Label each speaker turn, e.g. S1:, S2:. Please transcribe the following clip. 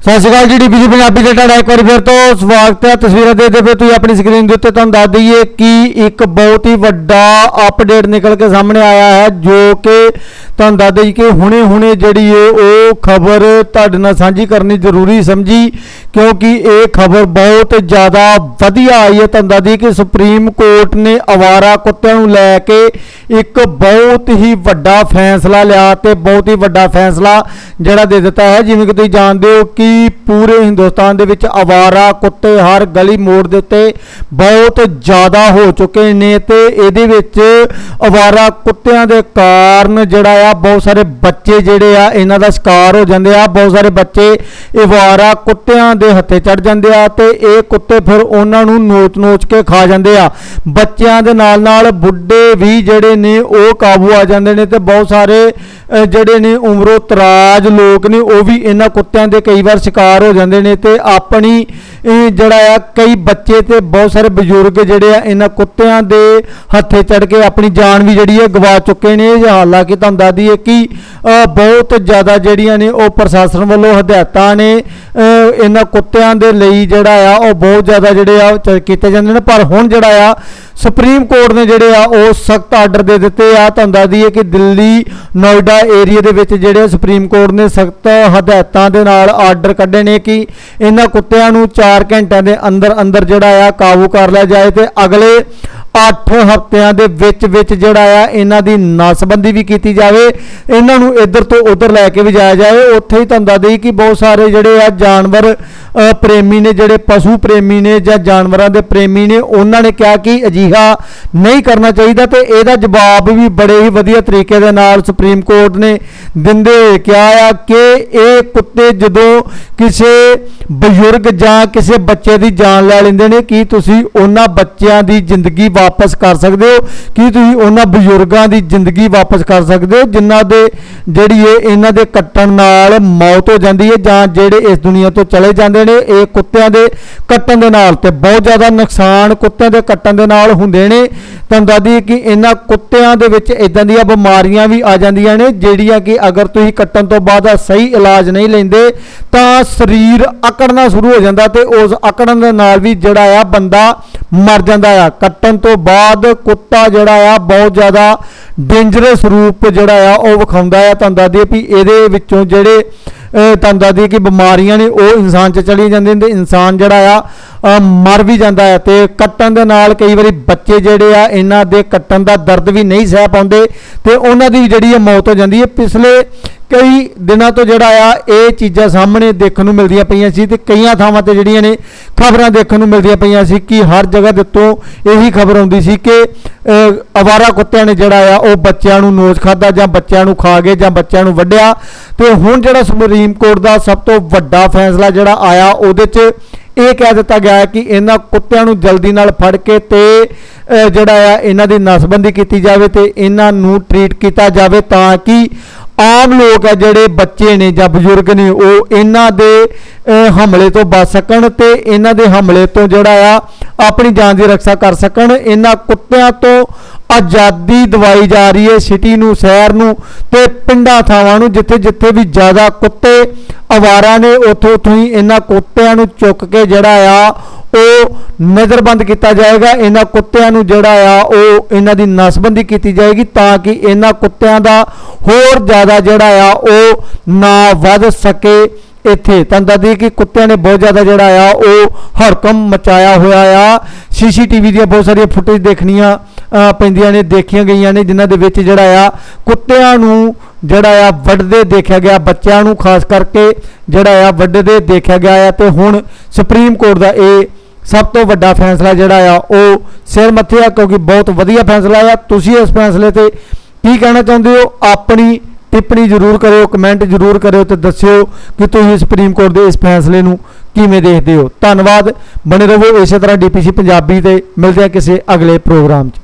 S1: ਸਤਿ ਸ਼੍ਰੀ ਅਕਾਲ ਜੀ, ਡੀਪੀਸੀ ਪੰਜਾਬੀ ਦੇ ਤੁਹਾਡਾ ਇੱਕ ਵਾਰੀ ਫਿਰ ਤੋਂ ਸਵਾਗਤ ਹੈ। ਤਸਵੀਰਾਂ ਦੇਖਦੇ ਪਏ ਤੁਸੀਂ ਆਪਣੀ ਸਕਰੀਨ ਦੇ ਉੱਤੇ ਤੁਹਾਨੂੰ ਦੱਸ ਦਈਏ ਕਿ ਇੱਕ ਬਹੁਤ ਹੀ ਵੱਡਾ ਅਪਡੇਟ ਨਿਕਲ ਕੇ ਸਾਹਮਣੇ ਆਇਆ ਹੈ, ਜੋ ਕਿ ਤੁਹਾਨੂੰ ਦੱਸ ਦਈਏ ਕਿ ਹੁਣੇ-ਹੁਣੇ ਜਿਹੜੀ ਹੈ ਉਹ ਖਬਰ ਤੁਹਾਡੇ ਨਾਲ ਸਾਂਝੀ ਕਰਨੀ ਜ਼ਰੂਰੀ ਸਮਝੀ, ਕਿਉਂਕਿ ਇਹ ਖਬਰ ਬਹੁਤ ਜ਼ਿਆਦਾ ਵਧੀਆ ਆਈ ਹੈ। ਤੁਹਾਨੂੰ ਦੱਸ ਦਈਏ ਕਿ ਸੁਪਰੀਮ ਕੋਰਟ ਨੇ ਅਵਾਰਾ ਕੁੱਤਿਆਂ ਨੂੰ ਲੈ ਕੇ ਇੱਕ ਬਹੁਤ ਹੀ ਵੱਡਾ ਫੈਸਲਾ ਲਿਆ ਤੇ ਬਹੁਤ ਹੀ ਵੱਡਾ ਫੈਸਲਾ ਜਿਹੜਾ ਦੇ ਦਿੱਤਾ ਹੈ। ਜਿਵੇਂ ਕਿ ਤੁਸੀਂ ਜਾਣਦੇ ਹੋ ਕਿ ਪੂਰੇ ਹਿੰਦੁਸਤਾਨ ਦੇ ਵਿੱਚ ਅਵਾਰਾ ਕੁੱਤੇ, ਹਰ ਗਲੀ ਮੋੜ ਦੇ ਉੱਤੇ ਬਹੁਤ ਜ਼ਿਆਦਾ ਹੋ ਚੁੱਕੇ ਨੇ ਤੇ ਇਹਦੇ ਵਿੱਚ ਅਵਾਰਾ ਕੁੱਤਿਆਂ ਦੇ ਕਾਰਨ ਜਿਹੜਾ ਆ, ਬਹੁਤ ਸਾਰੇ ਬੱਚੇ ਜਿਹੜੇ ਆ, ਇਹਨਾਂ ਦਾ ਸ਼ਿਕਾਰ ਹੋ ਜਾਂਦੇ ਆ, ਬਹੁਤ ਸਾਰੇ ਬੱਚੇ ਅਵਾਰਾ ਕੁੱਤਿਆਂ ਦੇ ਹੱਥੇ ਚੜ ਜਾਂਦੇ ਆ ਤੇ ਇਹ ਕੁੱਤੇ ਫਿਰ ਉਹਨਾਂ ਨੂੰ ਨੋਚ-ਨੋਚ ਕੇ ਖਾ ਜਾਂਦੇ ਆ। ਬੱਚਿਆਂ ਦੇ ਨਾਲ ਨਾਲ ਬੁੱਢੇ ਵੀ ਜਿਹੜੇ ਨੇ, ਉਹ ਕਾਬੂ ਆ ਜਾਂਦੇ ਨੇ ਤੇ ਬਹੁਤ ਸਾਰੇ ਜਿਹੜੇ ਨੇ ਉਮਰੋਂ ਤਰਾਜ ਲੋਕ ਨੇ, ਉਹ ਵੀ ਇਹਨਾਂ ਕੁੱਤਿਆਂ ਦੇ ਕਈ ਵਾਰ ਸ਼ਿਕਾਰ ਹੋ ਜਾਂਦੇ ਨੇ ਤੇ ਆਪਣੀ ਇਹ ਜਿਹੜਾ ਆ, ਕਈ ਬੱਚੇ ਤੇ ਬਹੁਤ ਸਾਰੇ ਬਜ਼ੁਰਗ ਜਿਹੜੇ ਆ, ਇਹਨਾਂ ਕੁੱਤਿਆਂ ਦੇ ਹੱਥੇ ਚੜ ਕੇ ਆਪਣੀ ਜਾਨ ਵੀ ਜਿਹੜੀ ਹੈ ਗਵਾ ਚੁੱਕੇ ਨੇ। ਹਾਲਾਂਕਿ ਤੁਹਾਨੂੰ ਦੱਸ ਦਈਏ ਕਿ ਬਹੁਤ ਜ਼ਿਆਦਾ ਜਿਹੜੀਆਂ ਨੇ ਉਹ ਪ੍ਰਸ਼ਾਸਨ ਵੱਲੋਂ ਹਦਾਇਤਾਂ ਨੇ। ਇਹਨਾਂ ਕੁੱਤਿਆਂ ਦੇ ਲਈ ਜਿਹੜਾ ਆ, ਉਹ ਬਹੁਤ ਜ਼ਿਆਦਾ ਜਿਹੜੇ ਆ ਚ- ਕੀਤੇ ਜਾਂਦੇ ਨੇ। ਪਰ ਹੁਣ ਜਿਹੜਾ ਆ, ਸੁਪਰੀਮ ਕੋਰਟ ਨੇ ਜਿਹੜੇ ਆ, ਉਹ ਸਖਤ ਆਰਡਰ ਦੇ ਦਿੱਤੇ ਆ। ਤੁਹਾਨੂੰ ਦੱਸ ਦਈਏ ਕਿ ਦਿੱਲੀ, ਨੋਇਡਾ ਏਰੀਆ ਦੇ ਵਿੱਚ ਜਿਹੜੇ ਸੁਪਰੀਮ ਕੋਰਟ ਨੇ ਸਖਤ ਹਦਾਇਤਾਂ ਦੇ ਨਾਲ ਆਰਡਰ ਕੱਢੇ ਨੇ ਕਿ ਇਹਨਾਂ ਕੁੱਤਿਆਂ ਨੂੰ 4 ਘੰਟਿਆਂ ਦੇ ਅੰਦਰ ਅੰਦਰ ਜਿਹੜਾ ਆ ਕਾਬੂ ਕਰ ਲਿਆ ਜਾਏ ਤੇ ਅਗਲੇ 8 ਹਫ਼ਤਿਆਂ ਦੇ ਵਿੱਚ ਵਿੱਚ ਜਿਹੜਾ ਆ, ਇਹਨਾਂ ਦੀ ਨਸਬੰਦੀ ਵੀ ਕੀਤੀ ਜਾਵੇ, ਇਹਨਾਂ ਨੂੰ ਇੱਧਰ ਤੋਂ ਉੱਧਰ ਲੈ ਕੇ ਵੀ ਜਾਇਆ ਜਾਏ। ਉੱਥੇ ਹੀ ਤੁਹਾਨੂੰ ਦੱਸ ਕਿ ਬਹੁਤ ਸਾਰੇ ਜਿਹੜੇ ਆ ਜਾਨਵਰ ਪ੍ਰੇਮੀ ਨੇ, ਜਿਹੜੇ ਪਸ਼ੂ ਪ੍ਰੇਮੀ ਨੇ ਜਾਂ ਜਾਨਵਰਾਂ ਦੇ ਪ੍ਰੇਮੀ ਨੇ, ਉਹਨਾਂ ਨੇ ਕਿਹਾ ਕਿ ਅਜੀਹਾ ਨਹੀਂ ਕਰਨਾ ਚਾਹੀਦਾ ਤੇ ਇਹਦਾ ਜਵਾਬ ਵੀ ਬੜੇ ਹੀ ਵਧੀਆ ਤਰੀਕੇ ਦੇ ਨਾਲ ਸੁਪਰੀਮ ਕੋਰਟ ਨੇ ਦਿੰਦੇ ਹੋਏ ਕਿਹਾ ਆ ਕਿ ਇਹ ਕੁੱਤੇ ਜਦੋਂ ਕਿਸੇ ਬਜ਼ੁਰਗ ਜਾਂ ਕਿਸੇ ਬੱਚੇ ਦੀ ਜਾਨ ਲੈ ਲੈਂਦੇ ਨੇ, ਕੀ ਤੁਸੀਂ ਉਹਨਾਂ ਬੱਚਿਆਂ ਦੀ ਜ਼ਿੰਦਗੀ ਵਾਪਸ ਕਰ ਸਕਦੇ ਹੋ? ਕੀ ਤੁਸੀਂ ਉਹਨਾਂ ਬਜ਼ੁਰਗਾਂ ਦੀ ਜ਼ਿੰਦਗੀ ਵਾਪਸ ਕਰ ਸਕਦੇ ਹੋ, ਜਿਨ੍ਹਾਂ ਦੇ, ਜਿਹੜੀ ਇਹ ਇਹਨਾਂ ਦੇ ਕੱਟਣ ਨਾਲ ਮੌਤ ਹੋ ਜਾਂਦੀ ਹੈ ਜਾਂ ਜਿਹੜੇ ਇਸ ਦੁਨੀਆ ਤੋਂ ਚਲੇ ਜਾਂਦੇ ਨੇ, ਇਹ ਕੁੱਤਿਆਂ ਦੇ ਕੱਟਣ ਦੇ ਨਾਲ ਤੇ ਬਹੁਤ ਜ਼ਿਆਦਾ ਨੁਕਸਾਨ ਕੁੱਤਿਆਂ ਦੇ ਕੱਟਣ ਦੇ ਨਾਲ ਹੁੰਦੇ ਨੇ। ਤੁਹਾਨੂੰ ਦੱਸਦੀ ਕਿ ਇਹਨਾਂ ਕੁੱਤਿਆਂ ਦੇ ਵਿੱਚ ਇਦਾਂ ਦੀਆਂ ਬਿਮਾਰੀਆਂ ਵੀ ਆ ਜਾਂਦੀਆਂ ਨੇ, ਜਿਹੜੀਆਂ ਕਿ ਅਗਰ ਤੁਸੀਂ ਕੱਟਣ ਤੋਂ ਬਾਅਦ ਸਹੀ ਇਲਾਜ ਨਹੀਂ ਲੈਂਦੇ, ਤਾਂ ਸਰੀਰ ਅਕੜਨਾ ਸ਼ੁਰੂ ਹੋ ਜਾਂਦਾ ਤੇ ਉਸ ਅਕੜਨ ਦੇ ਨਾਲ ਵੀ ਜਿਹੜਾ ਆ ਬੰਦਾ ਮਰ ਜਾਂਦਾ ਆ। ਕੱਟਣ ਤੋਂ ਬਾਅਦ ਕੁੱਤਾ ਜਿਹੜਾ ਆ, ਬਹੁਤ ਜ਼ਿਆਦਾ ਡੇਂਜਰਸ ਰੂਪ ਜਿਹੜਾ ਆ, ਉਹ ਵਿਖਾਉਂਦਾ ਆ। ਤੁਹਾਨੂੰ ਦੱਸ ਵੀ ਇਹਦੇ ਵਿੱਚੋਂ ਜਿਹੜੇ, ਅਹ ਤੁਹਾਨੂੰ ਦੱਸ ਕਿ ਬਿਮਾਰੀਆਂ ਨੇ, ਉਹ ਇਨਸਾਨ 'ਚ ਚਲੀ ਜਾਂਦੀਆਂ ਨੇ ਤੇ ਇਨਸਾਨ ਜਿਹੜਾ ਆ ਮਰ ਵੀ ਜਾਂਦਾ ਹੈ ਤੇ ਕੱਟਣ ਦੇ ਨਾਲ ਕਈ ਵਾਰੀ ਬੱਚੇ ਜਿਹੜੇ ਆ, ਇਹਨਾਂ ਦੇ ਕੱਟਣ ਦਾ ਦਰਦ ਵੀ ਨਹੀਂ ਸਹਿ ਪਾਉਂਦੇ ਤੇ ਉਹਨਾਂ ਦੀ ਜਿਹੜੀ ਹੈ ਮੌਤ ਹੋ ਜਾਂਦੀ ਹੈ। ਪਿਛਲੇ ਕਈ ਦਿਨਾਂ ਤੋਂ ਜਿਹੜਾ ਆ, ਇਹ ਚੀਜ਼ਾਂ ਸਾਹਮਣੇ ਦੇਖਣ ਨੂੰ ਮਿਲਦੀਆਂ ਪਈਆਂ ਸੀ ਤੇ ਕਈਆਂ ਥਾਵਾਂ ਤੇ ਜਿਹੜੀਆਂ ਨੇ ਖਬਰਾਂ ਦੇਖਣ ਨੂੰ ਮਿਲਦੀਆਂ ਪਈਆਂ ਸੀ ਕਿ ਹਰ ਜਗ੍ਹਾ ਦੇ ਉੱਤੋਂ ਇਹੀ ਖਬਰ ਆਉਂਦੀ ਸੀ ਕਿ ਅਵਾਰਾ ਕੁੱਤਿਆਂ ਨੇ ਜਿਹੜਾ ਆ, ਉਹ ਬੱਚਿਆਂ ਨੂੰ ਨੋਚ ਖਾਦਾ ਜਾਂ ਬੱਚਿਆਂ ਨੂੰ ਖਾ ਗਏ ਜਾਂ ਬੱਚਿਆਂ ਨੂੰ ਵੱਢਿਆ ਤੇ ਹੁਣ ਜਿਹੜਾ ਸੁਪਰੀਮ ਕੋਰਟ ਦਾ ਸਭ ਤੋਂ ਵੱਡਾ ਫੈਸਲਾ ਜਿਹੜਾ ਆਇਆ, ਉਹਦੇ 'ਚ ਇਹ ਕਹਿ ਦਿੱਤਾ ਗਿਆ ਹੈ ਕਿ ਇਹਨਾਂ ਕੁੱਤਿਆਂ ਨੂੰ ਜਲਦੀ ਨਾਲ ਫੜ ਕੇ ਤੇ ਜਿਹੜਾ ਆ, ਇਹਨਾਂ ਦੀ ਨਸਬੰਦੀ ਕੀਤੀ ਜਾਵੇ ਤੇ ਇਹਨਾਂ ਨੂੰ ਟ੍ਰੀਟ ਕੀਤਾ ਜਾਵੇ ਤਾਂ ਕਿ ਆਮ ਲੋਕ ਆ ਜਿਹੜੇ ਬੱਚੇ ਨੇ ਜਾਂ ਬਜ਼ੁਰਗ ਨੇ, ਉਹ ਇਹਨਾਂ ਦੇ ਹਮਲੇ ਤੋਂ ਬਚ ਸਕਣ ਤੇ ਇਹਨਾਂ ਦੇ ਹਮਲੇ ਤੋਂ ਜਿਹੜਾ ਆ, ਆਪਣੀ ਜਾਨ ਦੀ ਰੱਖਿਆ ਕਰ ਸਕਣ। ਇਹਨਾਂ ਕੁੱਤਿਆਂ ਤੋਂ ਆਜ਼ਾਦੀ ਦਵਾਈ ਜਾ ਰਹੀ ਹੈ ਸਿਟੀ ਨੂੰ, ਸ਼ਹਿਰ ਨੂੰ ਤੇ ਪਿੰਡਾਂ ਥਾਵਾਂ ਨੂੰ ਜਿੱਥੇ ਜਿੱਥੇ ਵੀ ਜ਼ਿਆਦਾ ਕੁੱਤੇ ਅਵਾਰਾ ਨੇ ਉੱਥੋਂ ਉੱਥੋਂ ਹੀ ਇਹਨਾਂ ਕੁੱਤਿਆਂ ਨੂੰ ਚੁੱਕ ਕੇ ਜਿਹੜਾ ਆ, ਉਹ ਨਜ਼ਰਬੰਦ ਕੀਤਾ ਜਾਏਗਾ। ਇਹਨਾਂ ਕੁੱਤਿਆਂ ਨੂੰ ਜਿਹੜਾ ਆ, ਉਹ ਇਹਨਾਂ ਦੀ ਨਸਬੰਦੀ ਕੀਤੀ ਜਾਏਗੀ ਤਾਂ ਕਿ ਇਹਨਾਂ ਕੁੱਤਿਆਂ ਦਾ ਹੋਰ ਜ਼ਿਆਦਾ ਜਿਹੜਾ ਆ, ਉਹ ਨਾ ਵੱਧ ਸਕੇ। ਇੱਥੇ। ਤੁਹਾਨੂੰ ਦੱਸਦੀ ਕਿ ਕੁੱਤਿਆਂ ਨੇ ਬਹੁਤ ਜ਼ਿਆਦਾ ਜਿਹੜਾ ਆ, ਉਹ ਹੜਕਮ ਮਚਾਇਆ ਹੋਇਆ ਆ। ਸੀਸੀਟੀਵੀ ਦੀਆਂ ਬਹੁਤ ਸਾਰੀਆਂ ਫੁਟੇਜ ਦੇਖਣੀਆਂ ਪੈਂਦੀਆਂ ਨੇ, ਦੇਖੀਆਂ ਗਈਆਂ ਨੇ, ਜਿਨ੍ਹਾਂ ਦੇ ਵਿੱਚ ਜਿਹੜਾ ਆ, ਕੁੱਤਿਆਂ ਨੂੰ ਜਿਹੜਾ ਆ, ਵੱਢਦੇ ਦੇਖਿਆ ਗਿਆ, ਬੱਚਿਆਂ ਨੂੰ ਖਾਸ ਕਰਕੇ ਜਿਹੜਾ ਆ, ਵੱਢਦੇ ਦੇਖਿਆ ਗਿਆ ਆ। ਤੇ ਹੁਣ ਸੁਪਰੀਮ ਕੋਰਟ ਦਾ ਇਹ ਸਭ ਤੋਂ ਵੱਡਾ ਫੈਸਲਾ ਜਿਹੜਾ ਆ, ਉਹ ਸਿਰ ਮੱਥੇ ਆ, ਕਿਉਂਕਿ ਬਹੁਤ ਵਧੀਆ ਫੈਸਲਾ ਆ। ਤੁਸੀਂ ਇਸ ਫੈਸਲੇ ਤੇ ਕੀ ਕਹਿਣਾ ਚਾਹੁੰਦੇ ਹੋ? ਆਪਣੀ ਟਿੱਪਣੀ ਜ਼ਰੂਰ ਕਰਿਓ, ਕਮੈਂਟ ਜ਼ਰੂਰ ਕਰਿਓ ਤੇ ਦੱਸਿਓ ਕਿ ਤੁਸੀਂ ਸੁਪਰੀਮ ਕੋਰਟ ਦੇ ਇਸ ਫੈਸਲੇ ਨੂੰ ਕਿਵੇਂ ਦੇਖਦੇ ਹੋ। ਧੰਨਵਾਦ। ਬਣੇ ਰਹੋ ਇਸੇ ਤਰ੍ਹਾਂ ਡੀਪੀਸੀ ਪੰਜਾਬੀ ਤੇ। ਮਿਲਦੇ ਆ ਕਿਸੇ ਅਗਲੇ ਪ੍ਰੋਗਰਾਮ 'ਚ।